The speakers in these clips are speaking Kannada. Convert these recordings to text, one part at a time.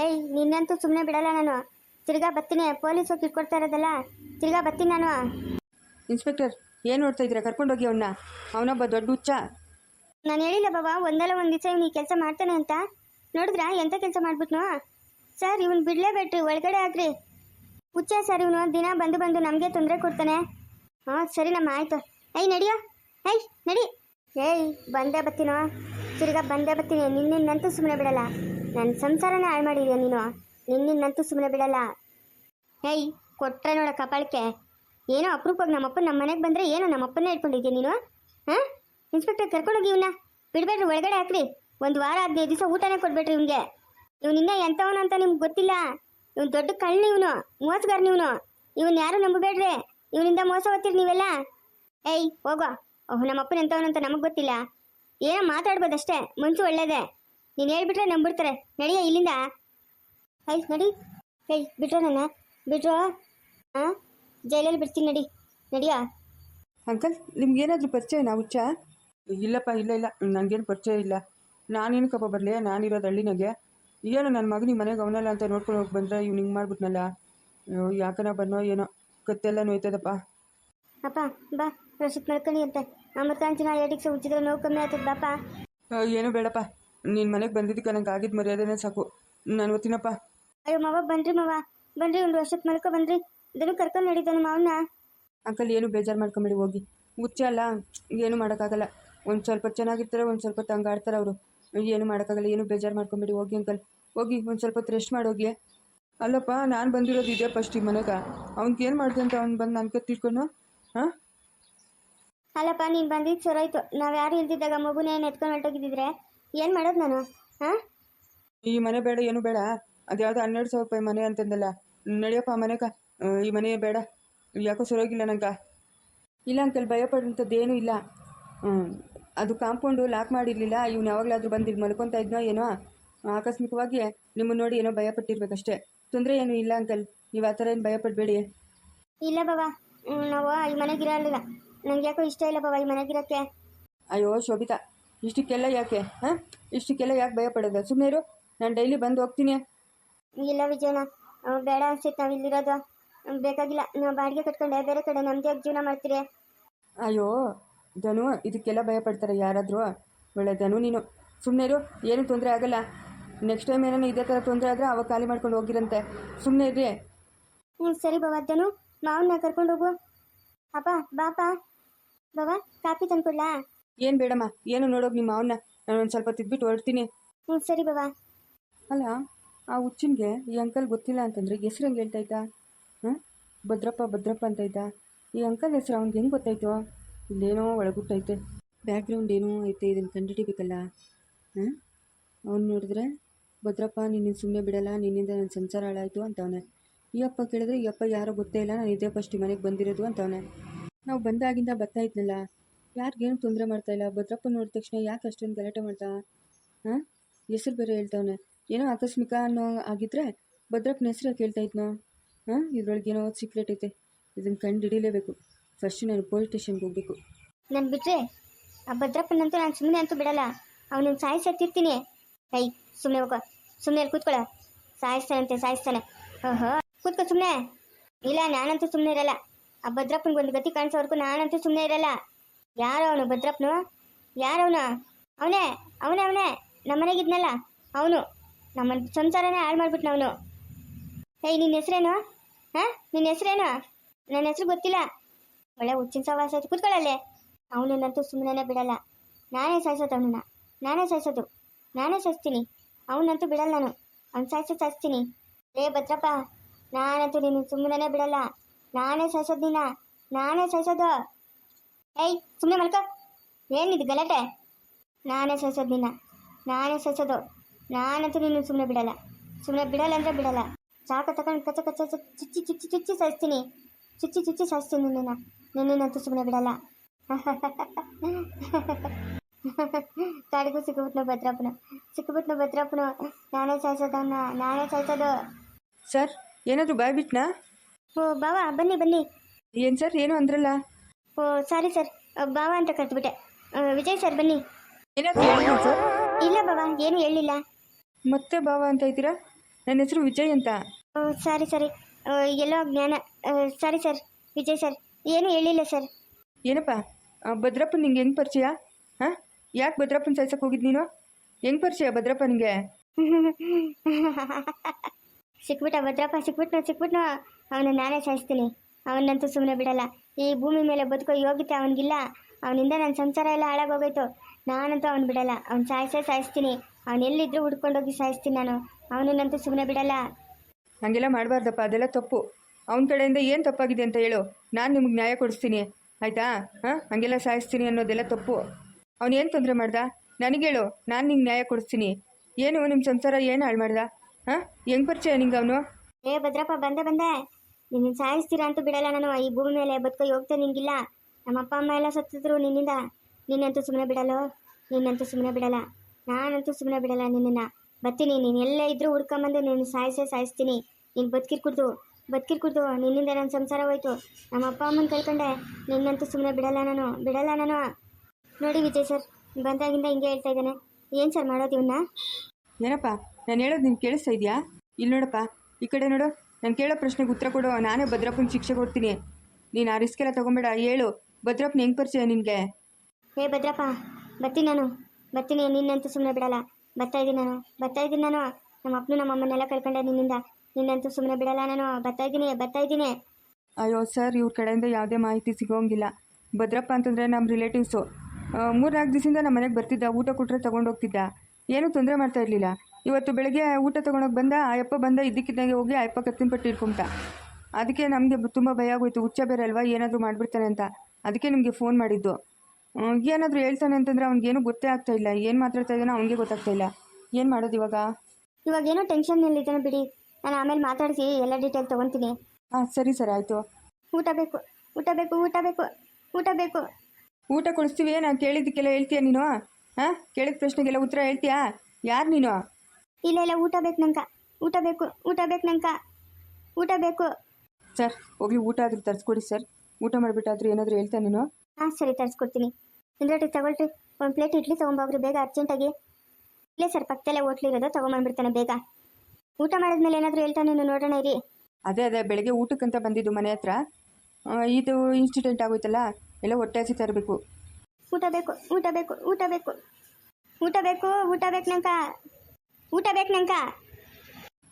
ಏಯ್ ನಿನ್ನಂತೂ ಸುಮ್ಮನೆ ಬಿಡಲ್ಲ ನಾನು. ತಿರ್ಗಾ ಬರ್ತೀನಿ ಪೊಲೀಸ್ ಹೋಗಿ ಇಟ್ಕೊಡ್ತಾ ಇರೋದಲ್ಲ. ತಿರ್ಗಾ ಬರ್ತೀನಿ ನಾನು. ಇನ್ಸ್ಪೆಕ್ಟರ್ ಏನು ನೋಡ್ತಾ ಇದ್ದೀರಾ? ಕರ್ಕೊಂಡೋಗಿ ಅವನ್ನ ಅವನೊಬ್ಬ ದೊಡ್ಡ ಹುಚ್ಚ. ನಾನು ಹೇಳಿಲ್ಲ ಬಾಬಾ ಒಂದಲ್ಲ ಒಂದು ದಿವಸ ಇವ್ನು ಈ ಕೆಲಸ ಮಾಡ್ತಾನೆ ಅಂತ. ನೋಡಿದ್ರಾ ಎಂಥ ಕೆಲಸ ಮಾಡ್ಬಿಟ್ನು? ಸರ್ ಇವನು ಬಿಡಲೇಬೇಡ್ರಿ ಒಳಗಡೆ ಆಗ್ರಿ. ಹುಚ್ಚ ಸರ್ ಇವನು ದಿನ ಬಂದು ಬಂದು ನಮಗೆ ತೊಂದರೆ ಕೊಡ್ತಾನೆ. ಹಾಂ ಸರಿ ನಮ್ಮ ಆಯ್ತು. ಏಯ್ ನಡಿಯೋ? ಏಯ್ ನಡಿ. ಏಯ್ ಬಂದೇ ಬರ್ತೀನೋ? ತಿರ್ಗಾ ಬಂದೇ ಬರ್ತೀನಿ. ನಿನ್ನಿನ್ನಂತೂ ಸುಮ್ಮನೆ ಬಿಡಲ್ಲ. ನನ್ನ ಸಂಸಾರನೇ ಹಾಳು ಮಾಡಿದ್ಯಾ ನೀನು? ನಿನ್ನಿನ್ನಂತೂ ಸುಮ್ಮನೆ ಬಿಡಲ್ಲ. ಏಯ್, ಕೊಟ್ರೆ ನೋಡ ಕಪಾಳಕ್ಕೆ ಏನೋ ಅಪರೂಪಕ್ಕೆ ನಮ್ಮಪ್ಪ ನಮ್ಮ ಮನೆಗೆ ಬಂದರೆ ಏನೋ ನಮ್ಮಪ್ಪನೇ ಇಟ್ಕೊಂಡಿದ್ಯಾ ನೀನು? ಹಾಂ? ಇನ್ಸ್ಪೆಕ್ಟರ್ ಕರ್ಕೊಂಡೋಗಿ ಇವನ್ನ ಬಿಡಬೇಡ್ರಿ, ಒಳಗಡೆ ಹಾಕ್ರಿ. ಒಂದು ವಾರ ಹದಿನೈದು ದಿವಸ ಊಟನೇ ಕೊಡ್ಬೇಡ್ರಿ ಇವ್ನಿಗೆ. ಇವ್ನು ಇನ್ನೂ ಎಂಥವನು ಅಂತ ನಿಮ್ಗೆ ಗೊತ್ತಿಲ್ಲ. ಇವ್ನು ದೊಡ್ಡ ಕಳ್ಳ ಇವನು, ಮೋಸಗಾರ ನೀವನು. ಇವನ್ ಯಾರು ನಂಬಬೇಡ್ರಿ? ಇವನಿಂದ ಮೋಸ ಹೋಗ್ತೀರಿ ನೀವೆಲ್ಲ? ಏಯ್, ಹೋಗೋ. ಓಹ್, ನಮ್ಮಪ್ಪನ ಎಂಥವನು ಅಂತ ನಮಗೆ ಗೊತ್ತಿಲ್ಲ. ಏನೋ ಮಾತಾಡ್ಬೋದಷ್ಟೇ. ಮನ್ಸು ಒಳ್ಳೇದೆ. ನೀನು ಹೇಳ್ಬಿಟ್ರೆ ನಂಬಿಡ್ತಾರೆ ನಡಿಯ ಇಲ್ಲಿಂದ? ಐ ನಡಿ. ಹೇಳಿ ಬಿಟ್ರೋ ನನ್ನ? ಬಿಟ್ರೋ? ಹಾಂ ಜೈಲಲ್ಲಿ ಬಿಡ್ತೀನಿ ನಡಿ. ನಡಿಯ? ಅಂಕಲ್ ನಿಮ್ಗೇನಾದರೂ ಪರಿಚಯನಾ ಹುಚ್ಚ? ಇಲ್ಲಪ್ಪ ಇಲ್ಲ ಇಲ್ಲ. ನನಗೇನು ಪರಿಚಯ ಇಲ್ಲ. ನಾನೇನಕ್ಕಪ್ಪ ಬರಲಿ? ನಾನಿರೋದು ಹಳ್ಳಿನಾಗೆ. ಏನೋ ನನ್ನ ಮಗನಿಗೆ ಮನೆಗೆ ಅವನಲ್ಲ ಅಂತ ನೋಡ್ಕೊಂಡು ಹೋಗಿ ಬಂದರೆ ಇವ್ನು ಹಿಂಗೆ ಮಾಡ್ಬಿಟ್ನಲ್ಲ. ಯಾಕನ ಬನ್ನೋ ಏನೋ. ಕತ್ತೆಲ್ಲ ನೋಯ್ತದಪ್ಪ. ಅಪ್ಪ ಬಾ. ರಸಿತ್ ಮಾಡ್ಕೊಳ್ಳಿ ಅಂತ. ಅಮೃತಾಂಜನ ಏಟಿಕ್ಸ್ ಉಜ್ಜಿದ್ರೆ ನೋವು ಕಮ್ಮಿ ಆಗ್ತದಪ್ಪ ಏನು ಬೇಡಪ್ಪ. ನಿನ್ನ ಮನೆಗೆ ಬಂದಿದ್ದಕ್ಕೆ ನಂಗೆ ಆಗಿದ್ದು ಮರ್ಯಾದೆನೇ ಸಾಕು. ನಾನು ಓದ್ತೀನಪ್ಪ. ಅಯ್ಯೋ ಮಾವ ಬನ್ರಿ ಮಾವ. ಬನ್ರಿ ಒಂದು ವರ್ಷಕ್ಕೆ ಮಲ್ಕೊ ಬನ್ರಿ. ಇದನ್ನು ಕರ್ಕೊಂಡು ನಡೀತಾನೆ ಮಾವನ್ನ. ಅಂಕಲ್ ಏನು ಬೇಜಾರು ಮಾಡ್ಕೊಂಬಿಡಿ ಹೋಗಿ. ಹುಚ್ಚ ಅಲ್ಲ. ಏನು ಮಾಡೋಕ್ಕಾಗಲ್ಲ. ಒಂದು ಸ್ವಲ್ಪ ಚೆನ್ನಾಗಿರ್ತಾರೆ ಒಂದು ಸ್ವಲ್ಪ ತಂಗಾಡ್ತಾರೆ ಹಂಗೆ ಅವರು. ಏನು ಮಾಡೋಕ್ಕಾಗಲ್ಲ ಏನು ಬೇಜಾರು ಮಾಡ್ಕೊಂಬಿಡಿ ಹೋಗಿ ಅಂಕಲ್. ಹೋಗಿ ಒಂದು ಸ್ವಲ್ಪ ಹೊತ್ತು ರೆಸ್ಟ್ ಮಾಡೋಗಿ ಅಲ್ಲಪ್ಪ ನಾನು ಬಂದಿರೋದು ಇದೇ ಫಸ್ಟ್ ಈ ಮನೆಗೆ. ಅವ್ನಿಗೆ ಏನು ಮಾಡಿದೆ ಅಂತ ಅವ್ನು ಬಂದು ಕತ್ತು ತಿಳ್ಕೊಂಡು ಹಾಂ ಅಲ್ಲಪ್ಪ ನೀನು ಬಂದಿದ್ದು ಆಯ್ತು ನಾವು ಯಾರು ಇಲ್ದಿದ್ದಾಗ ಮಗುನ ಏನು ಎತ್ಕೊಂಡು ಹೊರಟೋಗಿದ್ದಿದ್ರೆ? ಏನು ಮಾಡೋದು ನಾನು ಹಾಂ? ಈ ಮನೆ ಬೇಡ ಏನು ಬೇಡ. ಅದ್ಯಾವುದೋ ಹನ್ನೆರಡು ಸಾವಿರ ರೂಪಾಯಿ ಮನೆ ಅಂತಂದಲ್ಲ. ನಡೆಯಪ್ಪ ಮನೆಕ ಈ ಮನೆ ಬೇಡ. ಯಾಕೋ ಸರೋಗಿಲ್ಲ ನಂಗೆ. ಇಲ್ಲ ಅಂಕಲ್ ಭಯ ಭಯಪಡುವಂಥದ್ದೇನೂ ಇಲ್ಲ. ಅದು ಕಾಂಪೌಂಡು ಲಾಕ್ ಮಾಡಿರಲಿಲ್ಲ. ಇವ್ನು ಯಾವಾಗಲಾದರೂ ಬಂದು ಇಲ್ಲಿ ಮಲ್ಕೊತಾ ಇದ್ನೋ ಏನೋ? ಆಕಸ್ಮಿಕವಾಗಿ ನಿಮ್ಮನ್ನು ನೋಡಿ ಏನೋ ಭಯ ಪಟ್ಟಿರ್ಬೇಕಷ್ಟೇ. ತೊಂದರೆ ಏನು ಇಲ್ಲ ಅಂಕಲ್. ನೀವು ಆ ಥರ ಏನು ಭಯಪಡಬೇಡಿ ಇಲ್ಲ ಬಾಬಾ. ನಾವು ಈ ಮನೆಗಿರಲ್ಲ ನಂಗೆ ಯಾಕೋ ಇಷ್ಟ ಇಲ್ಲ ಬಾಬಾ ಈ ಮನೆಗಿರೋಕ್ಕೆ ಅಯ್ಯೋ ಶೋಭಿತಾ ಇಷ್ಟಕ್ಕೆಲ್ಲ ಯಾಕೆ ಹಾಂ? ಇಷ್ಟಕ್ಕೆಲ್ಲ ಯಾಕೆ ಭಯಪಡೋದು ಸುಮ್ಮನೆ ಇರು ನಾನು ಡೈಲಿ ಬಂದು ಹೋಗ್ತೀನಿ. ಇಲ್ಲ ವಿಜಯನ ಬೇಡ ಅನ್ಸುತ್ತೆ ನಾವು ಇಲ್ಲಿರೋದು. ಬೇಕಾಗಿಲ್ಲ ನಾವು ಬಾಡಿಗೆ ಕಟ್ಕೊಂಡೆ ಬೇರೆ ಕಡೆ ನಮ್ದೇ ಜೀವನ ಮಾಡ್ತೀರಿ. ಅಯ್ಯೋ ಧನು ಇದಕ್ಕೆಲ್ಲ ಭಯ ಪಡ್ತಾರೆ ಯಾರಾದರೂ. ಒಳ್ಳೆ ಧನು ನೀನು. ಸುಮ್ಮನೆ ಇರು ಏನು ತೊಂದರೆ ಆಗಲ್ಲ. ನೆಕ್ಸ್ಟ್ ಟೈಮ್ ಏನಾನ ಇದೇ ಥರ ತೊಂದರೆ ಆದರೆ ಅವಾಗ ಖಾಲಿ ಮಾಡ್ಕೊಂಡು ಹೋಗಿರಂತೆ. ಸುಮ್ಮನೆ ಇರ್ರಿ. ಹ್ಞೂ ಸರಿ ಬಾಬಾ ಧನು ಮಾವನ್ನ ಕರ್ಕೊಂಡು ಹೋಗು. ಅಪ್ಪ ಬಾಪ. ಬಾಬಾ ಕಾಫಿ ತಂದ್ಕೊಡ್ಲಾ? ಏನು ಬೇಡಮ್ಮ ಏನು ನೋಡೋಗಿ ನಿಮ್ಮ ಅವನ್ನ ನಾನು ಒಂದು ಸ್ವಲ್ಪ ತಿದ್ಬಿಟ್ಟು ಹೊರಡ್ತೀನಿ. ಹ್ಞೂ ಸರಿ ಬಾಬಾ ಅಲ್ಲ ಆ ಹುಚ್ಚಿನ್ಗೆ ಈ ಅಂಕಲ್ ಗೊತ್ತಿಲ್ಲ ಅಂತಂದ್ರೆ ಹೆಸ್ರು ಹೆಂಗೆ ಹೇಳ್ತಾ ಇದ್ದ? ಹಾಂ? ಭದ್ರಪ್ಪ ಭದ್ರಪ್ಪ ಅಂತ ಇದ್ದ? ಈ ಅಂಕಲ್ ಹೆಸ್ರು ಅವ್ನ್ಗೆ ಹೆಂಗೆ ಗೊತ್ತಾಯ್ತು? ಇಲ್ಲೇನೋ ಒಳಗುಟ್ಟೈತೆ ಬ್ಯಾಕ್ಗ್ರೌಂಡ್ ಏನೋ ಐತೆ ಇದನ್ನು ಕಂಡಿಡಿಬೇಕಲ್ಲ ಹಾಂ? ಅವ್ನು ನೋಡಿದ್ರೆ ಭದ್ರಪ್ಪ ನಿನ್ನ ಸುಮ್ಮನೆ ಬಿಡಲ್ಲ ನಿನ್ನಿಂದ ನನ್ನ ಸಂಸಾರ ಹಾಳಾಯಿತು ಅಂತವನೆ. ಈ ಅಪ್ಪ ಕೇಳಿದ್ರೆ ಈ ಅಪ್ಪ ಯಾರೋ ಗೊತ್ತೇ ಇಲ್ಲ ನಾನು ಇದೇ ಫಸ್ಟ್ ಮನೆಗೆ ಬಂದಿರೋದು ಅಂತವನೆ. ನಾವು ಬಂದಾಗಿಂದ ಬರ್ತಾ ಇದ್ನಲ್ಲ, ಯಾರಿಗೇನು ತೊಂದರೆ ಮಾಡ್ತಾ ಇಲ್ಲ, ಭದ್ರಪ್ಪ ನೋಡಿದ ತಕ್ಷಣ ಯಾಕೆ ಅಷ್ಟೊಂದು ಗಲಾಟೆ ಮಾಡ್ತಾ, ಹಾಂ? ಹೆಸರು ಬೇರೆ ಹೇಳ್ತವನೆ. ಏನೋ ಆಕಸ್ಮಿಕ ಅನ್ನೋ ಆಗಿದ್ರೆ ಭದ್ರಪ್ಪನ ಹೆಸರು ಕೇಳ್ತಾ ಇದ್ನೋ, ಹಾಂ? ಇದ್ರೊಳಗೆ ಏನೋ ಸೀಕ್ರೆಟ್ ಐತೆ ಇದನ್ನು ಕಂಡು ಹಿಡಿಲೇಬೇಕು. ಫಸ್ಟ್ ನಾನು ಪೊಲೀಸ್ ಸ್ಟೇಷನ್ಗೆ ಹೋಗಬೇಕು. ನಾನು ಬಿಟ್ಟರೆ ಆ ಭದ್ರಪ್ಪನಂತೂ ನಾನು ಸುಮ್ಮನೆ ಅಂತೂ ಬಿಡಲ್ಲ. ಅವನನ್ನು ಸಾಯಿಸತ್ತಿರ್ತೀನಿ ಕೈ ಸುಮ್ಮನೆ ಹೋಗೋ. ಸುಮ್ಮನೆ ಕೂತ್ಕೊಳ್ಳ ಸಾಯಿಸ್ತಾನಂತೆ, ಸಾಯಿಸ್ತಾನೆ. ಓಹೋ, ಕೂತ್ಕೊ ಸುಮ್ಮನೆ ಇಲ್ಲ, ನಾನಂತೂ ಸುಮ್ಮನೆ ಇರಲ್ಲ. ಆ ಭದ್ರಪ್ಪನಿಗೆ ಒಂದು ಗತಿ ಕಾಣಿಸೋವರೆಗೂ ನಾನಂತೂ ಸುಮ್ಮನೆ ಇರಲ್ಲ. ಯಾರು ಅವನು ಭದ್ರಪ್ಪನು? ಯಾರವನು ಅವನೇ? ಅವನೇ ಅವನೇ ನಮ್ಮ ಮನೆಗಿದ್ನಲ್ಲ ಅವನು. ನಮ್ಮ ಸಂಸಾರನೇ ಹಾಳು ಮಾಡ್ಬಿಟ್ನ ಅವನು. ಏಯ್, ನಿನ್ನ ಹೆಸರೇನು? ಹಾಂ? ನಿನ್ನ ಹೆಸರೇನು? ನನ್ನ ಹೆಸ್ರು ಗೊತ್ತಿಲ್ಲ. ಒಳ್ಳೆ ಹುಚ್ಚಿನ ಸವಾಸ ಕೂತ್ಕೊಳ್ಳಲ್ಲೇ. ಅವನನ್ನಂತೂ ಸುಮ್ಮನೆ ಬಿಡಲ್ಲ. ನಾನೇ ಸಾಯಿಸೋದು ಅವನನ್ನ. ನಾನೇ ಸಾಯಿಸೋದು. ನಾನೇ ಸಾಯಿಸ್ತೀನಿ. ಅವನಂತೂ ಬಿಡಲ್ಲ ನಾನು. ಅವ್ನು ಸಾಯಿಸೋದು ಸಾಯಿಸ್ತೀನಿ. ಲೇ ಭದ್ರಪ್ಪ, ನಾನಂತೂ ನೀನು ಸುಮ್ಮನೆ ಬಿಡಲ್ಲ. ನಾನೇ ಸಾಯಿಸೋದು ನೀನ. ನಾನೇ ಸಾಯಿಸೋದು ಏಯ್ ಸುಮ್ಮನೆ ಮಲ್ಕ. ಏನಿದು ಗಲಾಟೆ? ನಾನೇ ಸಾಯಿಸೋದು ನಿನ್ನ ನಾನೇ ಸಾಯಿಸೋದು ನಾನಂತೂ ನೀನು ಸುಮ್ಮನೆ ಬಿಡಲ್ಲ. ಸುಮ್ಮನೆ ಬಿಡಲ್ಲ ಅಂದರೆ ಬಿಡಲ್ಲ. ಚಾಕ ತಗೊಂಡು ಕಚ್ಚ ಕಚ್ಚ ಚುಚ್ಚಿ ಚುಚ್ಚಿ ಚುಚ್ಚಿ ಸಾಯಿಸ್ತೀನಿ. ಚುಚ್ಚಿ ಚುಚ್ಚಿ ಸಾಯಿಸ್ತೀನಿ ನಿನ್ನ ನಿನ್ನಂತೂ ಸುಮ್ಮನೆ ಬಿಡಲ್ಲ. ಕಾಡಿಗೂ ಸಿಕ್ಕಿಬಿಟ್ನು ಭದ್ರಪ್ಪನು ಸಿಕ್ಕಿಬಿಟ್ನು ಭದ್ರಪ್ಪನು ನಾನೇ ಸಾಯಿಸೋದನ್ನ. ನಾನೇ ಸಾಯಿಸೋದು. ಸರ್, ಏನಾದರೂ ಬಾಯ್ಬಿಟ್ನಾ ಓ ಬಾವ ಬನ್ನಿ ಬನ್ನಿ. ಏನು ಸರ್? ಏನು ಅಂದ್ರಲ್ಲ. Oh sorry sir. ಬಾವ ಅಂತ ಕರೆದ್ಬಿಟ್ಟೆ. ವಿಜಯ್ ಸರ್ ಬನ್ನಿ. ಏನಾದರೂ ಹೇಳಿಲ್ಲ ಸರ್? ಇಲ್ಲ ಬಾವ ಏನು ಹೇಳಿಲ್ಲ. ಮತ್ತೆ ಬಾವ ಅಂತ ಇದ್ದೀರಾ? ನನ್ನ ಹೆಸರು ವಿಜಯ್ ಅಂತ. ಓ ಸಾರಿ ಸರಿ. ಓ, ಎಲ್ಲೋ ಜ್ಞಾನ. Sorry sir Vijay sir. ಏನು ಹೇಳಿಲ್ಲ ಸರ್. ಏನಪ್ಪ? ಆ, ಭದ್ರಪ್ಪನ್ ನಿಂಗೆ ಹೆಂಗ್ ಪರಿಚಯ? ಹಾಂ? ಯಾಕೆ ಭದ್ರಪ್ಪನ ಸಾಯ್ಸಕ್ಕೆ ಹೋಗಿದ್ ನೀನು? ಹೆಂಗ್ ಪರಿಚಯ ಭದ್ರಪ್ಪ ನಿಂಗೆ? ಸಿಕ್ಬಿಟ್ಟ ಭದ್ರಪ್ಪ ಸಿಕ್ಬಿಟ್ನ ಸಿಕ್ಬಿಟ್ನು. ಅವನ ನಾನೇ ಸಾಯಿಸ್ತೀನಿ. ಅವನಂತೂ ಸುಮ್ಮನೆ ಬಿಡಲ್ಲ. ಈ ಭೂಮಿ ಮೇಲೆ ಬದುಕೋ ಯೋಗ್ಯತೆ ಅವನಿಗಿಲ್ಲ. ಅವನಿಂದ ನನ್ನ ಸಂಸಾರ ಎಲ್ಲ ಹಾಳಾಗೋಗೋಯ್ತು. ನಾನಂತೂ ಅವ್ನು ಬಿಡಲ್ಲ. ಅವ್ನು ಸಾಯಿಸೇ ಸಾಯಿಸ್ತೀನಿ. ಅವ್ನು ಎಲ್ಲಿದ್ದರೂ ಹುಡ್ಕೊಂಡೋಗಿ ಸಾಯಿಸ್ತೀನಿ ನಾನು. ಅವನನ್ನಂತೂ ಸುಮ್ಮನೆ ಬಿಡಲ್ಲ. ಹಂಗೆಲ್ಲ ಮಾಡಬಾರ್ದಪ್ಪ. ಅದೆಲ್ಲ ತಪ್ಪು. ಅವನ ಕಡೆಯಿಂದ ಏನು ತಪ್ಪಾಗಿದೆ ಅಂತ ಹೇಳು. ನಾನು ನಿಮ್ಗೆ ನ್ಯಾಯ ಕೊಡಿಸ್ತೀನಿ. ಆಯಿತಾ? ಹಾಂ? ಹಂಗೆಲ್ಲ ಸಾಯಿಸ್ತೀನಿ ಅನ್ನೋದೆಲ್ಲ ತಪ್ಪು. ಅವನೇನು ಏನು ತೊಂದರೆ ಮಾಡ್ದ? ನನಗೇಳು ನಾನು ನಿಂಗೆ ನ್ಯಾಯ ಕೊಡಿಸ್ತೀನಿ. ಏನು? ನಿಮ್ಮ ಸಂಸಾರ ಏನು ಹಾಳು ಮಾಡ್ದ? ಹಾಂ? ಹೆಂಗೆ ಪರಿಚಯ ನಿಂಗೆ ಅವನು? ಏ ಭದ್ರಪ್ಪ ಬಂದೆ ಬಂದೆ. ನಿನ್ನ ಸಾಯಿಸ್ತೀರಾ ಅಂತೂ ಬಿಡಲ್ಲ ನಾನು. ಈ ಭೂಮಿ ಮೇಲೆ ಬದುಕೋ ನಿಂಗಿಲ್ಲ. ನಮ್ಮ ಅಪ್ಪ, ಅಮ್ಮ ಎಲ್ಲ ಸತ್ತಿದ್ರು ನಿನ್ನಿಂದ. ನಿನ್ನಂತೂ ಸುಮ್ಮನೆ ಬಿಡಲ್ಲೋ? ನಿನ್ನಂತೂ ಸುಮ್ಮನೆ ಬಿಡಲ್ಲ. ನಾನಂತೂ ಸುಮ್ಮನೆ ಬಿಡಲ್ಲ ನಿನ್ನನ್ನು. ಬತ್ತೀನಿ ನೀನು ಎಲ್ಲೇ ಇದ್ರೂ ಹುಡ್ಕೊಂಬಂದು ನೀನು ಸಾಯಿಸೇ ಸಾಯಿಸ್ತೀನಿ. ನೀನು ಬದುಕಿರ್ ಕುಡ್ದು ಬದುಕಿರ್ ಕುಡ್ದು ನಿನ್ನಿಂದ ನನ್ನ ಸಂಸಾರ ಹೋಯ್ತು. ನಮ್ಮ ಅಪ್ಪ, ಅಮ್ಮನ ಕಳ್ಕೊಂಡೆ, ನಿನ್ನಂತೂ ಸುಮ್ಮನೆ ಬಿಡಲ್ಲ ನಾನು. ಬಿಡಲ್ಲ ನಾನು. ನೋಡಿ ವಿಜಯ್ ಸರ್, ಬಂದಾಗಿಂದ ಹಿಂಗೆ ಹೇಳ್ತಾ ಇದ್ದಾನೆ. ಏನು ಸರ್ ಮಾಡೋದು ಇವನ್ನ ಏನಪ್ಪ, ನಾನು ಹೇಳೋದು ನಿನ್ಗೆ ಕೇಳಿಸ್ತಾ ಇದೆಯಾ? ಇಲ್ಲಿ ನೋಡಪ್ಪ, ಈ ಕಡೆ ನೋಡು. ನಾನು ಕೇಳೋ ಪ್ರಶ್ನೆಗೆ ಉತ್ತರ ಕೊಡು. ನಾನೇ ಭದ್ರಪ್ಪನ ಶಿಕ್ಷೆ ಕೊಡ್ತೀನಿ. ನೀನು ಆ ರಿಸ್ಕ್ ಎಲ್ಲ ತೊಗೊಂಬೇಡ. ಹೇಳು. ಭದ್ರಪ್ಪನ ಹೆಂಗೆ ಪರಿಚಯ ನಿನಗೆ? ಏ ಭದ್ರಪ್ಪ ಬರ್ತೀನಿ ನಾನು. ಬರ್ತೀನಿ. ನಿನ್ನಂತೂ ಸುಮ್ಮನೆ ಬಿಡಲ್ಲ. ಬರ್ತಾ ಇದ್ದೀನಿ ನಾನು. ಬರ್ತಾ ಇದ್ದೀನಿ ನಾನು. ನಮ್ಮ ಅಪ್ಪನು ನಮ್ಮ ಅಮ್ಮನ್ನೆಲ್ಲ ಕಳ್ಕೊಂಡೆ ನಿನ್ನಿಂದ. ನಿನ್ನಂತೂ ಸುಮ್ಮನೆ ಬಿಡಲ್ಲ ನಾನು. ಬರ್ತಾ ಇದ್ದೀನಿ. ಬರ್ತಾ ಇದ್ದೀನಿ. ಅಯ್ಯೋ ಸರ್ ಇವ್ರ ಕಡೆಯಿಂದ ಯಾವುದೇ ಮಾಹಿತಿ ಸಿಗೋಂಗಿಲ್ಲ. ಭದ್ರಪ್ಪ ಅಂತಂದರೆ ನಮ್ಮ ರಿಲೇಟಿವ್ಸು ಮೂರ್ನಾಲ್ಕು ದಿವಸದಿಂದ ನಮ್ಮ ಮನೆಗೆ ಬರ್ತಿದ್ದ. ಊಟ ಕೊಟ್ಟರೆ ತೊಗೊಂಡೋಗ್ತಿದ್ದ ಏನೂ ತೊಂದರೆ ಮಾಡ್ತಾ ಇರಲಿಲ್ಲ. ಇವತ್ತು ಬೆಳಗ್ಗೆ ಊಟ ತೊಗೊಂಡೋಗಿ ಬಂದ ಆ ಯಪ್ಪ ಬಂದ ಇದ್ದಕ್ಕಿದ್ದಾಗೆ ಹೋಗಿ ಆ ಯಪ್ಪ ಕತ್ತಿನ ಪಟ್ಟು ಇಟ್ಕೊಂಬಿಟ್ಟ. ಅದಕ್ಕೆ ನಮಗೆ ತುಂಬ ಭಯ ಆಗೋಯ್ತು ಹುಚ್ಚ ಬೇರೆ ಅಲ್ವಾ ಏನಾದರೂ ಮಾಡಿಬಿಡ್ತಾನೆ ಅಂತ. ಅದಕ್ಕೆ ನಿಮಗೆ ಫೋನ್ ಮಾಡಿದ್ದು. ಏನಾದರೂ ಹೇಳ್ತಾನೆ ಅಂತಂದರೆ ಅವ್ನಿಗೇನು ಗೊತ್ತೇ ಆಗ್ತಾ ಇಲ್ಲ ಏನು ಮಾತಾಡ್ತಾ ಇದ್ದಾನೋ ಅವ್ನಿಗೆ ಗೊತ್ತಾಗ್ತಾ ಇಲ್ಲ. ಏನು ಮಾಡೋದು ಇವಾಗ? ಇವಾಗ ಏನೋ ಟೆನ್ಷನ್ನಲ್ಲಿದ್ದಾನೆ ಬಿಡಿ. ನಾನು ಆಮೇಲೆ ಮಾತಾಡಿಸಿ ಎಲ್ಲ ಡೀಟೇಲ್ ತೊಗೊತೀನಿ. ಹಾಂ ಸರಿ ಸರ್ ಆಯಿತು. ಊಟ ಬೇಕು ಊಟ ಬೇಕು ಊಟ ಬೇಕು ಊಟ ಬೇಕು. ಊಟ ಕೊಡಿಸ್ತೀವಿ ನಾನು ಕೇಳಿದ್ದಕ್ಕೆಲ್ಲ ಹೇಳ್ತೀಯ ನೀನು? ಹಾಂ ಕೇಳಿದ ಪ್ರಶ್ನೆಗೆಲ್ಲ ಉತ್ತರ ಹೇಳ್ತೀಯಾ? ಯಾರು ನೀನು? ಇಲ್ಲ ಇಲ್ಲ ಊಟ ಬೇಕು ನಂಕ ಊಟ ಬೇಕು ಊಟ ಬೇಕು ನಂಕ ಊಟ ಬೇಕು. ಸರ್ ಹೋಗಿ ಊಟ ಆದರೂ ತರಿಸ್ಕೊಡಿ ಸರ್. ಊಟ ಮಾಡಿಬಿಟ್ಟಾದ್ರೂ ಏನಾದರೂ ಹೇಳ್ತಾ ನೀನು? ಹಾಂ ಸರಿ ತರಿಸ್ಕೊಡ್ತೀನಿ. ಇಂದ್ರಟಿ ತಗೊಳ್ರಿ. ಒಂದು ಪ್ಲೇಟ್ ಇಡ್ಲಿ ತೊಗೊಂಬೋಗ್ರಿ ಬೇಗ ಅರ್ಜೆಂಟಾಗಿ. ಇಲ್ಲೇ ಸರ್ ಪಕ್ಕದಲ್ಲೇ ಹೋಟ್ಲ್ ಇರೋದು ತೊಗೊಂಬಂದ್ಬಿಡ್ತಾನೆ ಬೇಗ. ಊಟ ಮಾಡಿದ್ಮೇಲೆ ಏನಾದರೂ ಹೇಳ್ತಾನೆ ನೀನು ನೋಡೋಣ ಇರಿ. ಅದೇ ಅದೇ ಬೆಳಗ್ಗೆ ಊಟಕ್ಕಂತ ಬಂದಿದ್ದು ಮನೆ ಹತ್ರ. ಆ, ಇದು ಇನ್ಸಿಡೆಂಟ್ ಆಗೋಯ್ತಲ್ಲ ಎಲ್ಲ ಹೊಟ್ಟೆ ಹಸಿ ತರಬೇಕು. ಊಟ ಬೇಕು ಊಟ ಬೇಕು ಊಟ ಬೇಕು. ಊಟ ಬೇಕು ಊಟ ಬೇಕು ನಂಕ ಊಟ ಬೇಕು ನಂಕ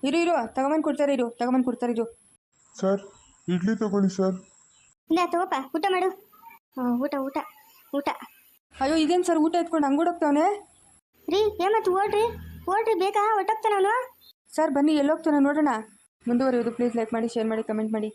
ಇರು ಇರು. ತಗೊಂಬಂದು ಕೊಡ್ತಾರೆ ಇರು. ತಗೊಂಬಂದು ಕೊಡ್ತಾರೆ ಇರು. ಸರ್ ಇಡ್ಲಿ ತಗೊಳ್ಳಿ ಸರ್. ಇಂದ ತಗೋಪ ಊಟ ಮಾಡು. ಹ್ಞೂ ಊಟ ಊಟ ಊಟ. ಅಯ್ಯೋ ಇದೇನು ಸರ್ ಊಟ ಎತ್ಕೊಂಡು ಹಂಗೋಡೋಗ್ತಾವನೆ ರೀ ಏಮತ್ತು ಓಡ್ರಿ? ಓಡ್ರಿ ಬೇಕಾ? ಹೊಟ್ಟೋಗ್ತಾನೆ ಅವನು? ಸರ್ ಬನ್ನಿ ಎಲ್ಲೋಗ್ತಾನೆ ನೋಡೋಣ. ಮುಂದುವರಿಯೋದು ಪ್ಲೀಸ್ ಲೈಕ್ ಮಾಡಿ ಶೇರ್ ಮಾಡಿ ಕಮೆಂಟ್ ಮಾಡಿ.